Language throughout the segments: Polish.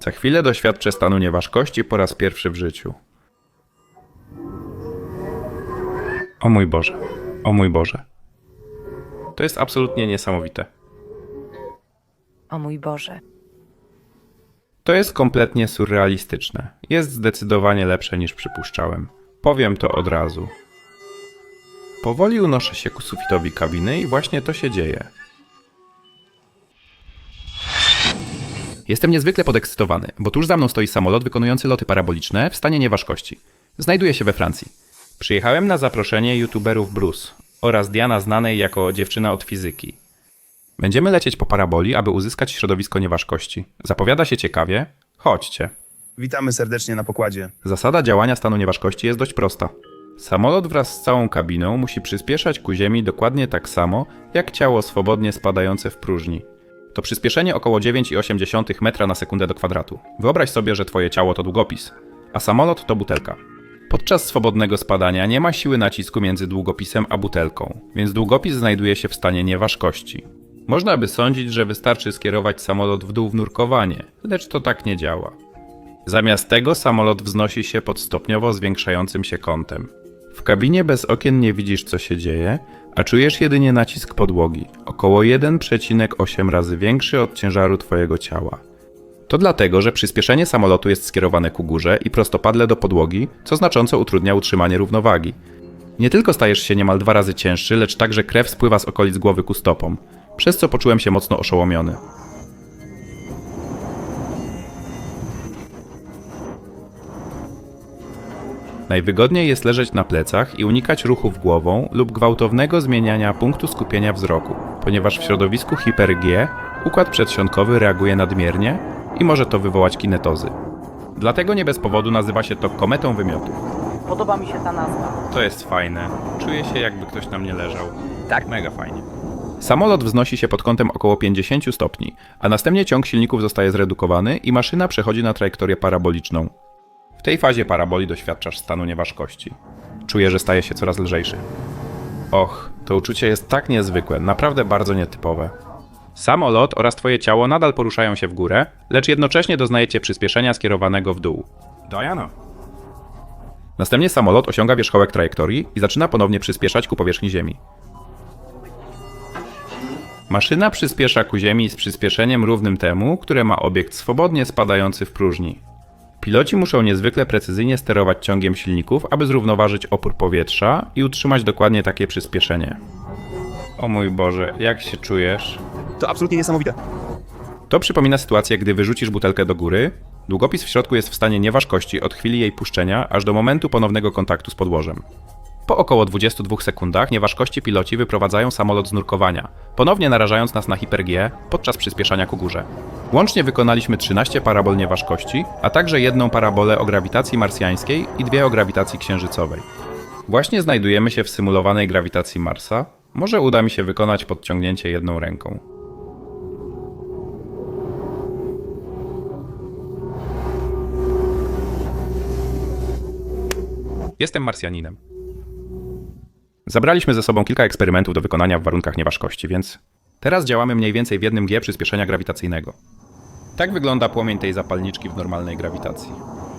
Za chwilę doświadczę stanu nieważkości po raz pierwszy w życiu. O mój Boże, o mój Boże. To jest absolutnie niesamowite. O mój Boże. To jest kompletnie surrealistyczne. Jest zdecydowanie lepsze niż przypuszczałem. Powiem to od razu. Powoli unoszę się ku sufitowi kabiny i właśnie to się dzieje. Jestem niezwykle podekscytowany, bo tuż za mną stoi samolot wykonujący loty paraboliczne w stanie nieważkości. Znajduje się we Francji. Przyjechałem na zaproszenie youtuberów Bruce oraz Diana znanej jako dziewczyna od fizyki. Będziemy lecieć po paraboli, aby uzyskać środowisko nieważkości. Zapowiada się ciekawie. Chodźcie. Witamy serdecznie na pokładzie. Zasada działania stanu nieważkości jest dość prosta. Samolot wraz z całą kabiną musi przyspieszać ku ziemi dokładnie tak samo, jak ciało swobodnie spadające w próżni. To przyspieszenie około 9,8 metra na sekundę do kwadratu. Wyobraź sobie, że twoje ciało to długopis, a samolot to butelka. Podczas swobodnego spadania nie ma siły nacisku między długopisem a butelką, więc długopis znajduje się w stanie nieważkości. Można by sądzić, że wystarczy skierować samolot w dół w nurkowanie, lecz to tak nie działa. Zamiast tego samolot wznosi się pod stopniowo zwiększającym się kątem. W kabinie bez okien nie widzisz co się dzieje, a czujesz jedynie nacisk podłogi, około 1,8 razy większy od ciężaru twojego ciała. To dlatego, że przyspieszenie samolotu jest skierowane ku górze i prostopadle do podłogi, co znacząco utrudnia utrzymanie równowagi. Nie tylko stajesz się niemal dwa razy cięższy, lecz także krew spływa z okolic głowy ku stopom, przez co poczułem się mocno oszołomiony. Najwygodniej jest leżeć na plecach i unikać ruchów głową lub gwałtownego zmieniania punktu skupienia wzroku, ponieważ w środowisku hiper-G układ przedsionkowy reaguje nadmiernie i może to wywołać kinetozy. Dlatego nie bez powodu nazywa się to kometą wymiotów. Podoba mi się ta nazwa. To jest fajne. Czuję się jakby ktoś na mnie leżał. Tak, mega fajnie. Samolot wznosi się pod kątem około 50 stopni, a następnie ciąg silników zostaje zredukowany i maszyna przechodzi na trajektorię paraboliczną. W tej fazie paraboli doświadczasz stanu nieważkości. Czuję, że staje się coraz lżejszy. Och, to uczucie jest tak niezwykłe, naprawdę bardzo nietypowe. Samolot oraz twoje ciało nadal poruszają się w górę, lecz jednocześnie doznajecie przyspieszenia skierowanego w dół. Diana. Następnie samolot osiąga wierzchołek trajektorii i zaczyna ponownie przyspieszać ku powierzchni Ziemi. Maszyna przyspiesza ku Ziemi z przyspieszeniem równym temu, które ma obiekt swobodnie spadający w próżni. Piloci muszą niezwykle precyzyjnie sterować ciągiem silników, aby zrównoważyć opór powietrza i utrzymać dokładnie takie przyspieszenie. O mój Boże, jak się czujesz? To absolutnie niesamowite. To przypomina sytuację, gdy wyrzucisz butelkę do góry, długopis w środku jest w stanie nieważkości od chwili jej puszczenia aż do momentu ponownego kontaktu z podłożem. Po około 22 sekundach nieważkości piloci wyprowadzają samolot z nurkowania, ponownie narażając nas na hiper-G podczas przyspieszania ku górze. Łącznie wykonaliśmy 13 parabol nieważkości, a także jedną parabolę o grawitacji marsjańskiej i dwie o grawitacji księżycowej. Właśnie znajdujemy się w symulowanej grawitacji Marsa. Może uda mi się wykonać podciągnięcie jedną ręką. Jestem Marsjaninem. Zabraliśmy ze sobą kilka eksperymentów do wykonania w warunkach nieważkości, więc teraz działamy mniej więcej w jednym G przyspieszenia grawitacyjnego. Tak wygląda płomień tej zapalniczki w normalnej grawitacji.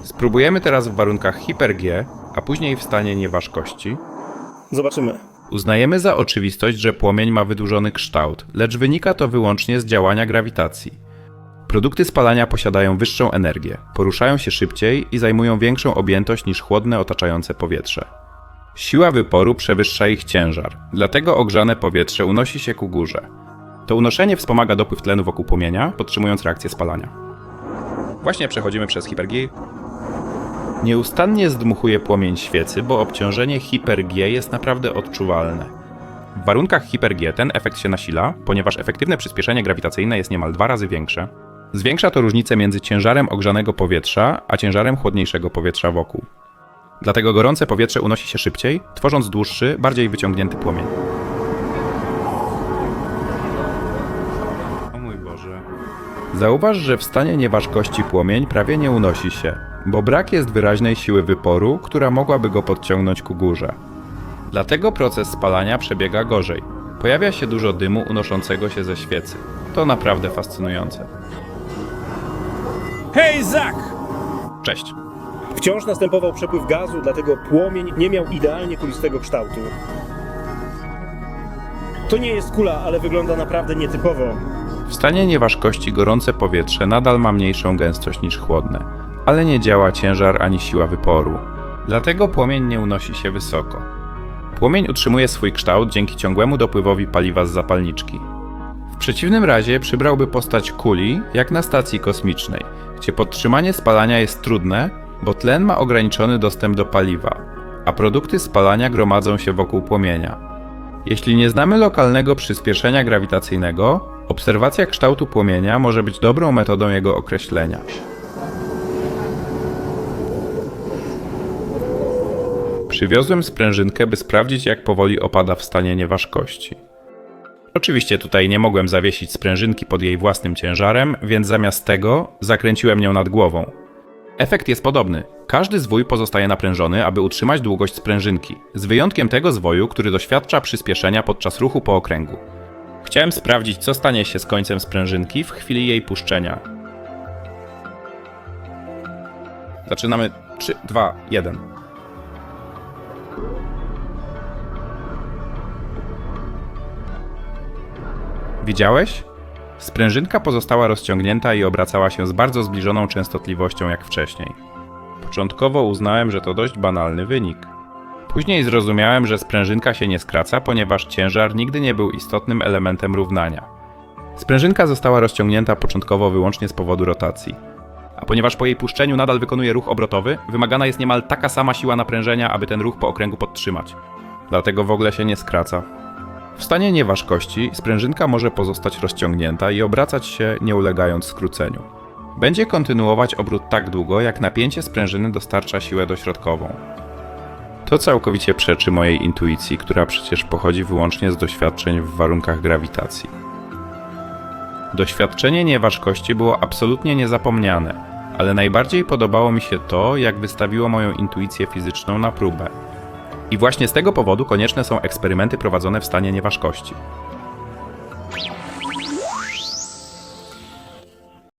Spróbujemy teraz w warunkach hiper-G, a później w stanie nieważkości. Zobaczymy. Uznajemy za oczywistość, że płomień ma wydłużony kształt, lecz wynika to wyłącznie z działania grawitacji. Produkty spalania posiadają wyższą energię, poruszają się szybciej i zajmują większą objętość niż chłodne otaczające powietrze. Siła wyporu przewyższa ich ciężar, dlatego ogrzane powietrze unosi się ku górze. To unoszenie wspomaga dopływ tlenu wokół płomienia, podtrzymując reakcję spalania. Właśnie przechodzimy przez hiper-G. Nieustannie zdmuchuje płomień świecy, bo obciążenie hiper-G jest naprawdę odczuwalne. W warunkach hiper-G ten efekt się nasila, ponieważ efektywne przyspieszenie grawitacyjne jest niemal dwa razy większe. Zwiększa to różnicę między ciężarem ogrzanego powietrza, a ciężarem chłodniejszego powietrza wokół. Dlatego gorące powietrze unosi się szybciej, tworząc dłuższy, bardziej wyciągnięty płomień. O mój Boże. Zauważ, że w stanie nieważkości płomień prawie nie unosi się, bo brak jest wyraźnej siły wyporu, która mogłaby go podciągnąć ku górze. Dlatego proces spalania przebiega gorzej. Pojawia się dużo dymu unoszącego się ze świecy. To naprawdę fascynujące. Hej, Zak! Cześć. Wciąż następował przepływ gazu, dlatego płomień nie miał idealnie kulistego kształtu. To nie jest kula, ale wygląda naprawdę nietypowo. W stanie nieważkości gorące powietrze nadal ma mniejszą gęstość niż chłodne, ale nie działa ciężar ani siła wyporu. Dlatego płomień nie unosi się wysoko. Płomień utrzymuje swój kształt dzięki ciągłemu dopływowi paliwa z zapalniczki. W przeciwnym razie przybrałby postać kuli, jak na stacji kosmicznej, gdzie podtrzymanie spalania jest trudne, bo tlen ma ograniczony dostęp do paliwa, a produkty spalania gromadzą się wokół płomienia. Jeśli nie znamy lokalnego przyspieszenia grawitacyjnego, obserwacja kształtu płomienia może być dobrą metodą jego określenia. Przywiozłem sprężynkę, by sprawdzić, jak powoli opada w stanie nieważkości. Oczywiście tutaj nie mogłem zawiesić sprężynki pod jej własnym ciężarem, więc zamiast tego zakręciłem nią nad głową. Efekt jest podobny. Każdy zwój pozostaje naprężony, aby utrzymać długość sprężynki, z wyjątkiem tego zwoju, który doświadcza przyspieszenia podczas ruchu po okręgu. Chciałem sprawdzić, co stanie się z końcem sprężynki w chwili jej puszczenia. Zaczynamy 3, 2, 1. Widziałeś? Sprężynka pozostała rozciągnięta i obracała się z bardzo zbliżoną częstotliwością jak wcześniej. Początkowo uznałem, że to dość banalny wynik. Później zrozumiałem, że sprężynka się nie skraca, ponieważ ciężar nigdy nie był istotnym elementem równania. Sprężynka została rozciągnięta początkowo wyłącznie z powodu rotacji. A ponieważ po jej puszczeniu nadal wykonuje ruch obrotowy, wymagana jest niemal taka sama siła naprężenia, aby ten ruch po okręgu podtrzymać. Dlatego w ogóle się nie skraca. W stanie nieważkości sprężynka może pozostać rozciągnięta i obracać się nie ulegając skróceniu. Będzie kontynuować obrót tak długo, jak napięcie sprężyny dostarcza siłę dośrodkową. To całkowicie przeczy mojej intuicji, która przecież pochodzi wyłącznie z doświadczeń w warunkach grawitacji. Doświadczenie nieważkości było absolutnie niezapomniane, ale najbardziej podobało mi się to, jak wystawiło moją intuicję fizyczną na próbę. I właśnie z tego powodu konieczne są eksperymenty prowadzone w stanie nieważkości.